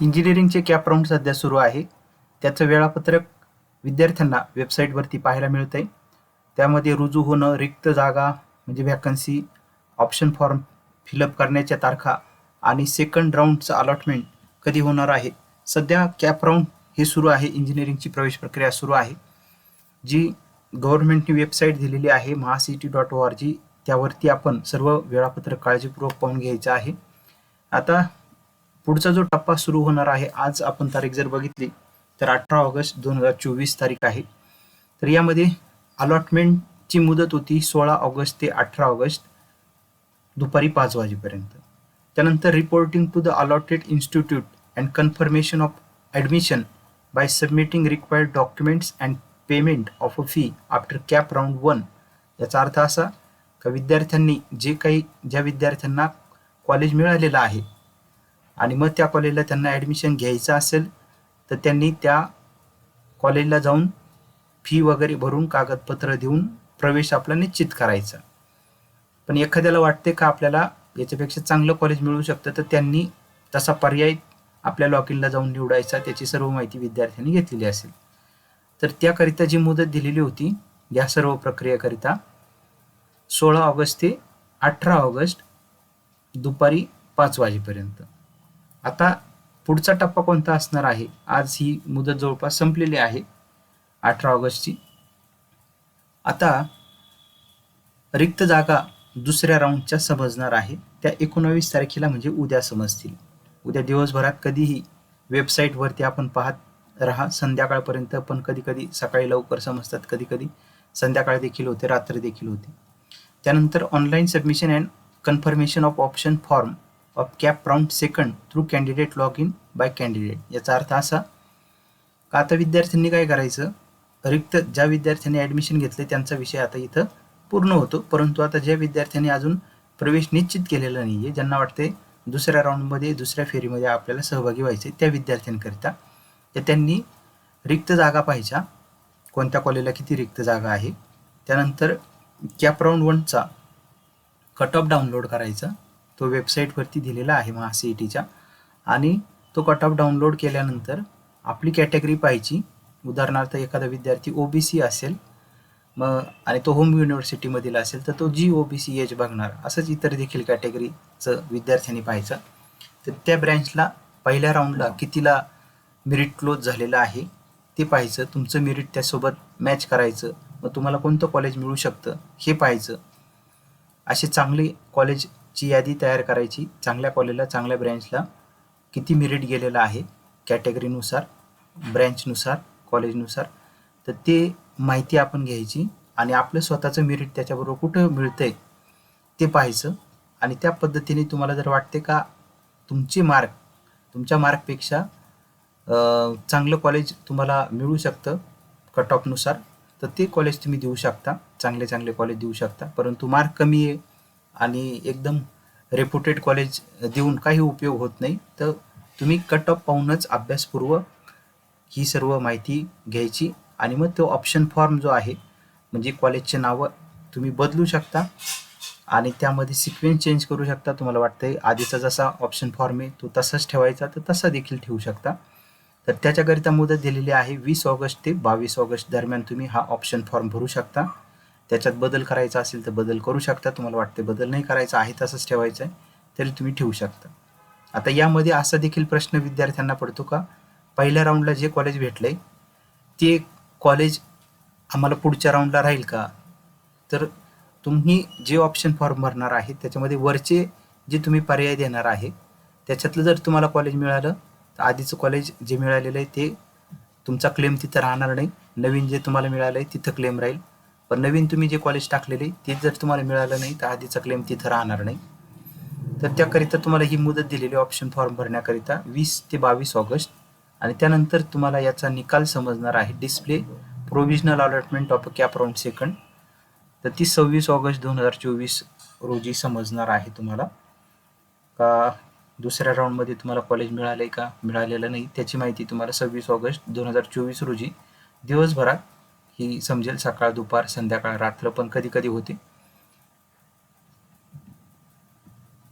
इंजिनिअरिंगचे cap round सध्या सुरू आहे. त्याचं वेळापत्रक विद्यार्थ्यांना वेबसाईटवरती पाहायला मिळतं आहे त्यामध्ये रुजू होणं रिक्त जागा म्हणजे व्हॅकन्सी ऑप्शन फॉर्म फिलअप करण्याच्या तारखा आणि सेकंड राऊंडचं अलॉटमेंट कधी होणार आहे. सध्या कॅप राऊंड हे सुरू आहे. इंजिनिअरिंगची प्रवेश प्रक्रिया सुरू आहे. जी गव्हर्नमेंटनी वेबसाईट दिलेली आहे Mahacity dot O R G त्यावरती आपण सर्व वेळापत्रक काळजीपूर्वक पाहून घ्यायचं आहे. आता पुढचा जो टप्पा सुरू होणार आहे आज आपण तारीख जर बघितली तर अठरा ऑगस्ट दोन हजार चोवीस तारीख आहे. तर यामध्ये अलॉटमेंटची मुदत होती सोळा ऑगस्ट ते अठरा ऑगस्ट दुपारी पाच वाजेपर्यंत. त्यानंतर reporting to the allotted institute and confirmation of admission by submitting required documents and payment of a fee after CAP round one याचा अर्थ असा का विद्यार्थ्यांनी जे काही ज्या विद्यार्थ्यांना कॉलेज मिळालेलं आहे आणि मग त्या कॉलेजला त्यांना ॲडमिशन घ्यायचं असेल तर त्यांनी त्या कॉलेजला जाऊन फी वगैरे भरून कागदपत्र देऊन प्रवेश आपला निश्चित करायचा. पण एखाद्याला वाटते का आपल्याला याच्यापेक्षा चांगलं कॉलेज मिळू शकतं तर त्यांनी तसा पर्याय आपल्या लॉकिनला जाऊन निवडायचा त्याची सर्व माहिती विद्यार्थ्यांनी घेतलेली असेल. तर त्याकरिता जी मुदत दिलेली होती या सर्व प्रक्रियेकरिता सोळा ऑगस्ट ते अठरा ऑगस्ट दुपारी पाच वाजेपर्यंत. आता पुढचा टप्पा कोणता असणार आहे? आज ही मुदत जवळपास संपलेली आहे अठरा ऑगस्टची. आता रिक्त जागा दुसऱ्या राऊंडच्या समजणार आहे. त्या एकोणावीस तारखेला म्हणजे उद्या समजतील. उद्या दिवसभरात कधीही वेबसाईटवरती आपण पाहत राहा. संध्याकाळपर्यंत पण कधी कधी सकाळी लवकर समजतात. कधी कधी संध्याकाळ देखील होते रात्री देखील होते. त्यानंतर online submission and confirmation of option form of CAP round second through candidate log in by candidate याचा अर्थ असा का आता विद्यार्थ्यांनी काय करायचं? रिक्त ज्या विद्यार्थ्यांनी ॲडमिशन घेतले त्यांचा विषय आता इथं पूर्ण होतो. परंतु आता ज्या विद्यार्थ्यांनी अजून प्रवेश निश्चित केलेला नाही आहे ज्यांना वाटते दुसऱ्या राऊंडमध्ये दुसऱ्या फेरीमध्ये आपल्याला सहभागी व्हायचे त्या विद्यार्थ्यांकरिता तर त्यांनी रिक्त जागा पाहायच्या. कोणत्या कॉलेजला किती रिक्त जागा आहे? त्यानंतर कॅप राऊंड वनचा कट ऑफ डाउनलोड करायचा. तो वेबसाईटवरती दिलेला आहे महा सी ई टीच्या आणि तो कट ऑफ डाउनलोड केल्यानंतर आपली कॅटेगरी पाहिजे उदाहरणार्थ एखादा विद्यार्थी ओ बी सी असेल मग आणि तो होम युनिव्हर्सिटीमधील असेल तर तो जी ओ बी सी एच बघणार. असंच इतर देखील कॅटेगरीचं विद्यार्थ्यांनी पाहायचं. तर त्या ब्रँचला पहिल्या राऊंडला कितीला मेरिट क्लोज झालेलं आहे ते पाहायचं. तुमचं मेरिट त्यासोबत मॅच करायचं. मग तुम्हाला कोणतं कॉलेज मिळू शकतं हे पाहायचं. असे चांगले कॉलेज ची यादी तयार करायची चांगल्या कॉलेजला चांगल्या ब्रँचला किती मेरिट गेलेलं आहे कॅटेगरीनुसार ब्रँचनुसार कॉलेजनुसार तर ते माहिती आपण घ्यायची आणि आपलं स्वतःचं मेरिट त्याच्याबरोबर कुठं मिळतंय ते पाहायचं. आणि त्या पद्धतीने तुम्हाला जर वाटते का तुमचे मार्क तुमच्या मार्कपेक्षा चांगलं कॉलेज तुम्हाला मिळू शकतं कट ऑफनुसार तर ते कॉलेज तुम्ही देऊ शकता. चांगले चांगले कॉलेज देऊ शकता. परंतु मार्क कमी आहे आणि एकदम रेप्युटेड कॉलेज देऊन काही उपयोग होत नाही. तर तुम्ही कट ऑफ पाहूनच अभ्यासपूर्वक ही सर्व माहिती घ्यायची. आणि मग तो ऑप्शन फॉर्म जो आहे म्हणजे कॉलेजचे नावं तुम्ही बदलू शकता. आणि त्यामध्ये सिक्वेन्स चेंज करू शकता तुम्हाला वाटतंय. आधीचा जसा ऑप्शन फॉर्म आहे तो तसाच ठेवायचा तर तसा देखील ठेवू शकता. तर त्याच्याकरिता मुदत दिलेली आहे वीस ऑगस्ट ते बावीस ऑगस्ट दरम्यान तुम्ही हा ऑप्शन फॉर्म भरू शकता. त्याच्यात बदल करायचा असेल तर बदल करू शकता. तुम्हाला वाटते बदल नाही करायचा आहे तसंच ठेवायचं आहे तरी तुम्ही ठेवू शकता. आता यामध्ये असा देखील प्रश्न विद्यार्थ्यांना पडतो का? पहिल्या राऊंडला जे कॉलेज भेटलं आहे ते कॉलेज आम्हाला पुढच्या राऊंडला राहील का? तर तुम्ही जे ऑप्शन फॉर्म भरणार आहे त्याच्यामध्ये वरचे जे तुम्ही पर्याय देणार आहे त्याच्यातलं जर तुम्हाला कॉलेज मिळालं तर आधीचं कॉलेज जे मिळालेलं आहे ते तुमचा क्लेम तिथं राहणार नाही. नवीन जे तुम्हाला मिळालं आहे तिथं क्लेम राहील. पण नवीन तुम्ही जे कॉलेज टाकलेले ते जर तुम्हाला मिळालं नाही तर आधीचा क्लेम तिथं राहणार नाही. तर त्याकरिता तुम्हाला ही मुदत दिलेली ऑप्शन फॉर्म भरण्याकरिता वीस ते बावीस ऑगस्ट. आणि त्यानंतर तुम्हाला याचा निकाल समजणार आहे display provisional allotment of CAP round second तर ती सव्वीस ऑगस्ट दोन हजार चोवीस रोजी समजणार आहे तुम्हाला. का दुसऱ्या राऊंडमध्ये तुम्हाला कॉलेज मिळालं आहे का? मिळालेलं नाही. त्याची माहिती तुम्हाला सव्वीस ऑगस्ट दोन हजार चोवीस रोजी दिवसभरात ही समजेल सकाळ दुपार संध्याकाळ रात्र पण कधी कधी होते.